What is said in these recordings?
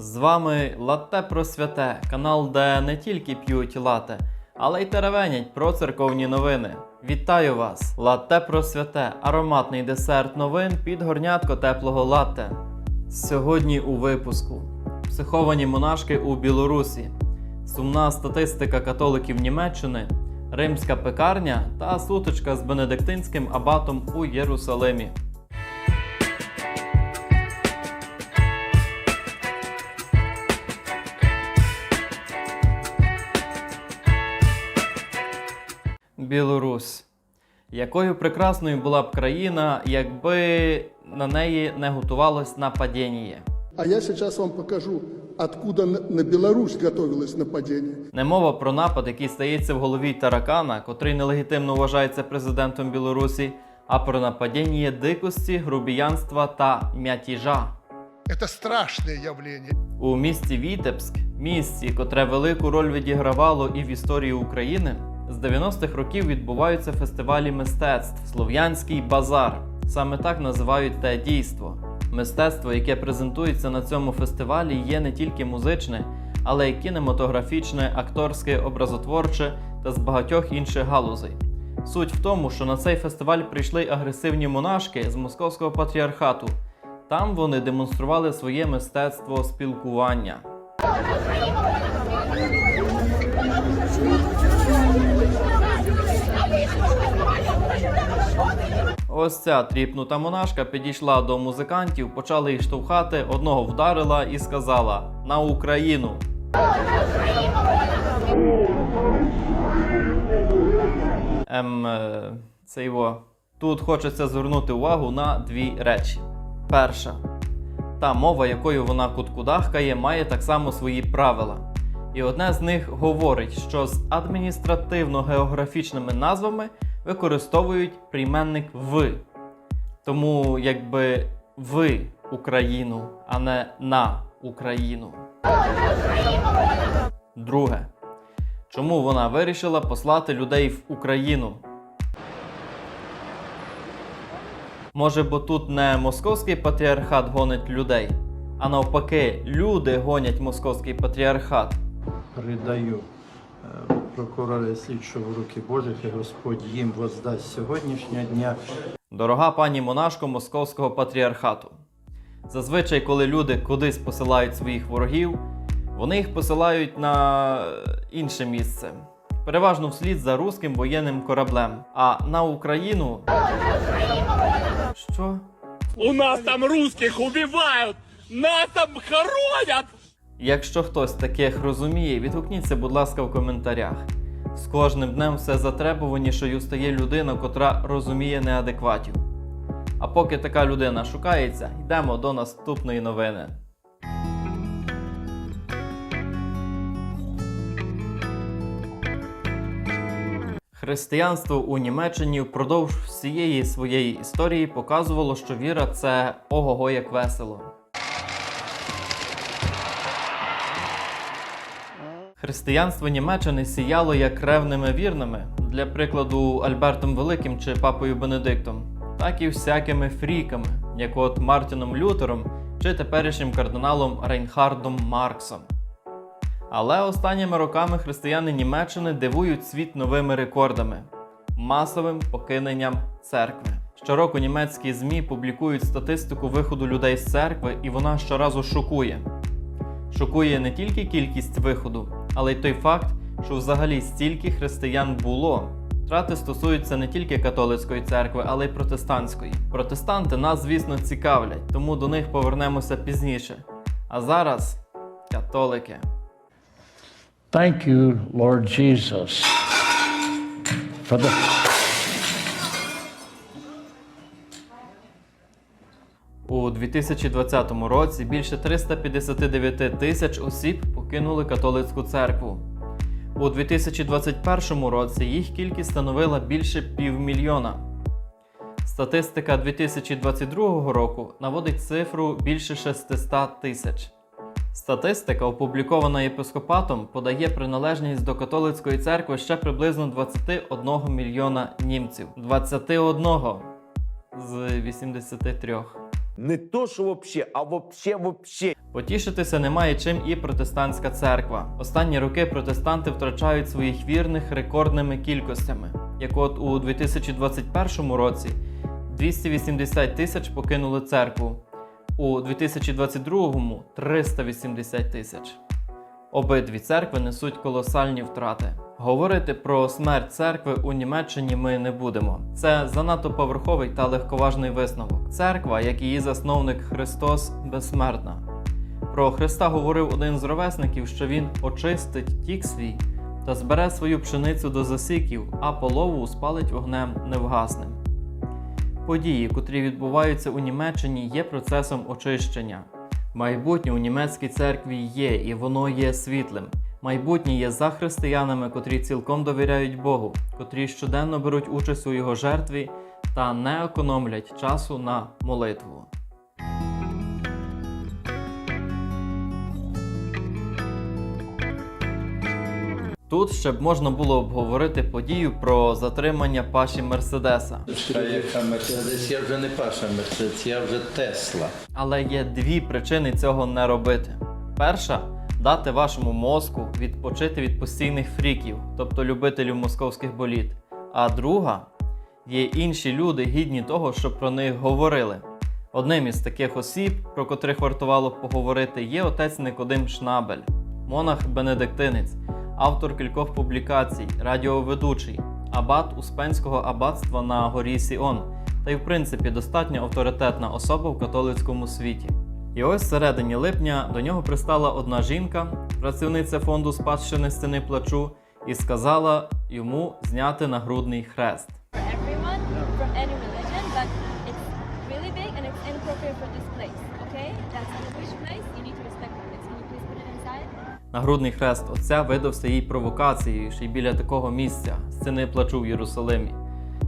З вами Латте про святе, канал, де не тільки п'ють лате, але й теревенять про церковні новини. Вітаю вас! Латте про святе, ароматний десерт новин під горнятко теплого латте. Сьогодні у випуску психовані монашки у Білорусі, сумна статистика католиків Німеччини, римська пекарня та сутичка з бенедиктинським абатом у Єрусалимі. Білорусь. Якою прекрасною була б країна, якби на неї не готувалось нападіння? А я сейчас вам покажу, откуда на на Беларусь готовилось нападение. Не мова про напад, який стається в голові таракана, котрий нелегітимно вважається президентом Білорусі, а про нападіння дикості, грубіянства та м'ятіжа. Это страшное явление. У місті Вітебськ, місті, котре велику роль відігравало і в історії України, з 90-х років відбуваються фестивалі мистецтв Слов'янський базар. Саме так називають те дійство. Мистецтво, яке презентується на цьому фестивалі, є не тільки музичне, але й кінематографічне, акторське, образотворче та з багатьох інших галузей. Суть в тому, що на цей фестиваль прийшли агресивні монашки з московського патріархату. Там вони демонстрували своє мистецтво спілкування. Ось ця тріпнута монашка підійшла до музикантів, почала їх штовхати, одного вдарила і сказала на Україну. Ем, е, це його. Тут хочеться звернути увагу на дві речі. Перша. Та мова, якою вона куткудахкає, має так само свої правила. І одне з них говорить, що з адміністративно-географічними назвами використовують прийменник в. Тому якби в Україну, а не на Україну. Друге. Чому вона вирішила послати людей в Україну? Може, бо тут не московський патріархат гонить людей, а навпаки, люди гонять московський патріархат. Передаю е, прокурора слідчого в руки Божих, і Господь їм воздасть сьогоднішнього дня. Дорога пані монашко московського патріархату. Зазвичай, коли люди кудись посилають своїх ворогів, вони їх посилають на е, інше місце. Переважно вслід за руським воєнним кораблем. А на Україну. Що? У нас там русских убивают! Нас там хоронят! Якщо хтось таких розуміє, відгукніться, будь ласка, в коментарях. З кожним днем все затребуванішою стає людина, котра розуміє неадекватів. А поки така людина шукається, йдемо до наступної новини. Християнство у Німеччині впродовж всієї своєї історії показувало, що віра це ого-го як весело. Християнство Німеччини сіяло як ревними вірними, для прикладу Альбертом Великим чи Папою Бенедиктом, так і всякими фріками, як от Мартіном Лютером чи теперішнім кардиналом Рейнхардом Марксом. Але останніми роками християни Німеччини дивують світ новими рекордами масовим покиненням церкви. Щороку німецькі ЗМІ публікують статистику виходу людей з церкви, і вона щоразу шокує. Шокує не тільки кількість виходу, але й той факт, що взагалі стільки християн було. Трати стосуються не тільки католицької церкви, але й протестантської. Протестанти нас, звісно, цікавлять, тому до них повернемося пізніше. А зараз католики. Thank you, Lord Jesus, for the У 2020 році більше 359 тисяч осіб покинули католицьку церкву. У 2021 році їх кількість становила більше півмільйона. Статистика 2022 року наводить цифру більше 600 тисяч. Статистика, опублікована єпископатом, подає приналежність до католицької церкви ще приблизно 21 мільйона німців. 21 з 83. Не то, що вообще, а вообще вообще. Потішитися немає чим і протестантська церква. Останні роки протестанти втрачають своїх вірних рекордними кількостями. Як от у 2021 році 280 тисяч покинули церкву, у 2022 380 тисяч. Обидві церкви несуть колосальні втрати. Говорити про смерть церкви у Німеччині ми не будемо. Це занадто поверховий та легковажний висновок. Церква, як її засновник Христос, безсмертна. Про Христа говорив один з ровесників, що він очистить тік свій та збере свою пшеницю до засіків, а полову спалить вогнем невгасним. Події, котрі відбуваються у Німеччині, є процесом очищення. Майбутнє у німецькій церкві є, і воно є світлим. Майбутнє є за християнами, котрі цілком довіряють Богу, котрі щоденно беруть участь у його жертві та не економлять часу на молитву. Тут ще б можна було обговорити подію про затримання паші Мерседеса. Яка Мерседес, я вже не Паша Мерседес, я вже Тесла. Але є дві причини цього не робити. Перша дати вашому мозку відпочити від постійних фріків, тобто любителів московських боліт. А друга є інші люди, гідні того, щоб про них говорили. Одним із таких осіб, про котрих вартувало б поговорити, є отець Никодим Шнабель, монах-бенедиктинець, автор кількох публікацій, радіоведучий, абат Успенського аббатства на горі Сіон, та й в принципі достатньо авторитетна особа в католицькому світі. І ось середині липня до нього пристала одна жінка, працівниця фонду спадщини стіни плачу, і сказала йому зняти нагрудний хрест. Нагрудний хрест отця видався їй провокацією ще й біля такого місця стіни плачу в Єрусалимі.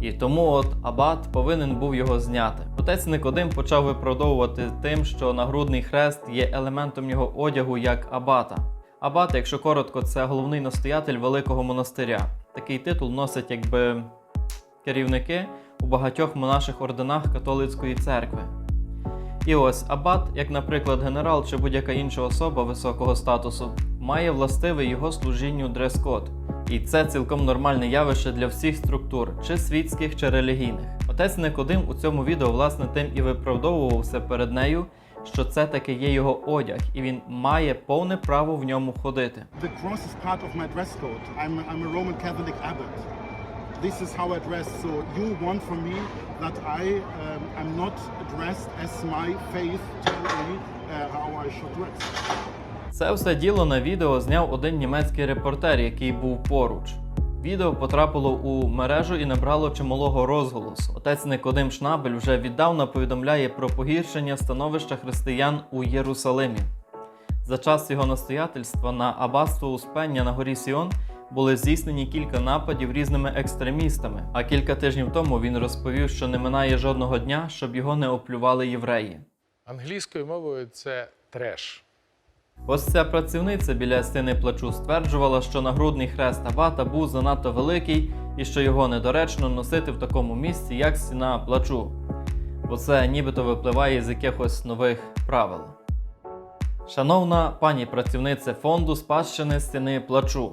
І тому от Абат повинен був його зняти. Отець Никодим почав виправдовувати тим, що нагрудний хрест є елементом його одягу як абата. Абат, якщо коротко, це головний настоятель великого монастиря. Такий титул носять якби керівники у багатьох монаших орденах католицької церкви. І ось абат, як, наприклад, генерал чи будь-яка інша особа високого статусу, має властивий його служінню дрес-код. І це цілком нормальне явище для всіх структур, чи світських, чи релігійних. Отець Никодим у цьому відео власне тим і виправдовувався перед нею, що це таки є його одяг, і він має повне право в ньому ходити. The cross is part of my dress code. I'm, I'm a Roman Catholic abbot. This is how I dress. So you want from me that I um, am not dressed as my faith tell me uh, how I should dress. Це все діло на відео зняв один німецький репортер, який був поруч. Відео потрапило у мережу і набрало чималого розголосу. Отець Никодим Шнабель вже віддавна повідомляє про погіршення становища християн у Єрусалимі. За час його настоятельства на аббатство Успення на горі Сіон були здійснені кілька нападів різними екстремістами. А кілька тижнів тому він розповів, що не минає жодного дня, щоб його не оплювали євреї. Англійською мовою це треш. Ось ця працівниця біля стіни плачу стверджувала, що нагрудний хрест Абата був занадто великий і що його недоречно носити в такому місці, як стіна плачу. Бо це нібито випливає з якихось нових правил. Шановна пані працівниця фонду спадщини стіни плачу.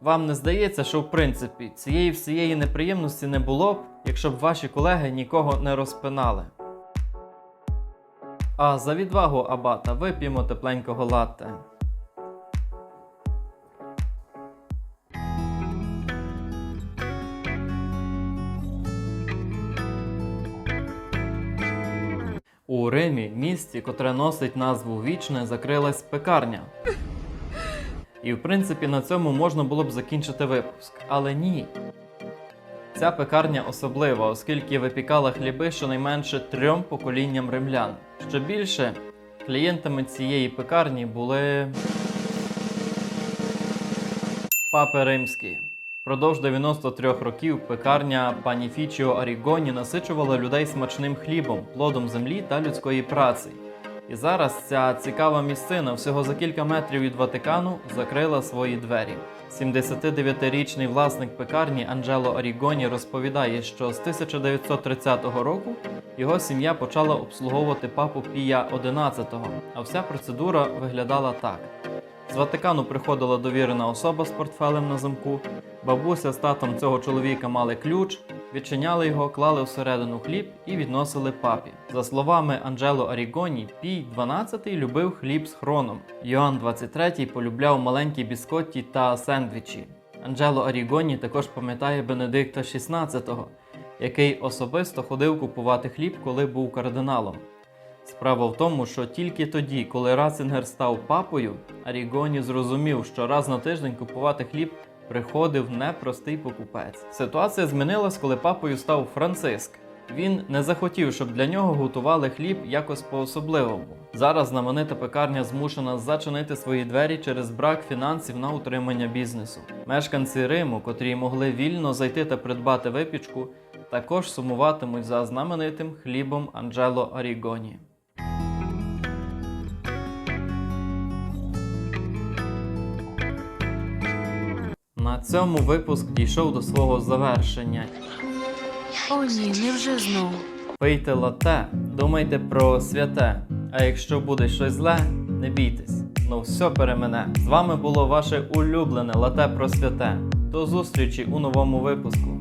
Вам не здається, що в принципі цієї всієї неприємності не було б, якщо б ваші колеги нікого не розпинали. А за відвагу абата вип'ємо тепленького латте. У Римі, місті, котре носить назву Вічне, закрилась пекарня. І в принципі на цьому можна було б закінчити випуск. Але ні. Ця пекарня особлива, оскільки випікала хліби щонайменше трьом поколінням римлян. Що більше, клієнтами цієї пекарні були папи римські. Продовж 93 років пекарня Паніфічіо Арігоні насичувала людей смачним хлібом, плодом землі та людської праці. І зараз ця цікава місцина всього за кілька метрів від Ватикану закрила свої двері. 79-річний власник пекарні Анджело Орігоні розповідає, що з 1930 року його сім'я почала обслуговувати папу Пія XI, а вся процедура виглядала так. З Ватикану приходила довірена особа з портфелем на замку. Бабуся з татом цього чоловіка мали ключ, відчиняли його, клали всередину хліб і відносили папі. За словами Анджело Арігоні, Пій XII любив хліб з хроном. Йоанн XXIII полюбляв маленькі біскотті та сендвічі. Анджело Арігоні також пам'ятає Бенедикта XVI, який особисто ходив купувати хліб, коли був кардиналом. Справа в тому, що тільки тоді, коли Ратцингер став папою, Арігоні зрозумів, що раз на тиждень купувати хліб приходив непростий покупець. Ситуація змінилась, коли папою став Франциск. Він не захотів, щоб для нього готували хліб якось по-особливому. Зараз знаменита пекарня змушена зачинити свої двері через брак фінансів на утримання бізнесу. Мешканці Риму, котрі могли вільно зайти та придбати випічку, також сумуватимуть за знаменитим хлібом Анджело Арігоні. На цьому випуск дійшов до свого завершення. О ні, не вже знову? Пийте лате, думайте про святе. А якщо буде щось зле, не бійтесь. Ну все перемене. З вами було ваше улюблене лате про святе. До зустрічі у новому випуску.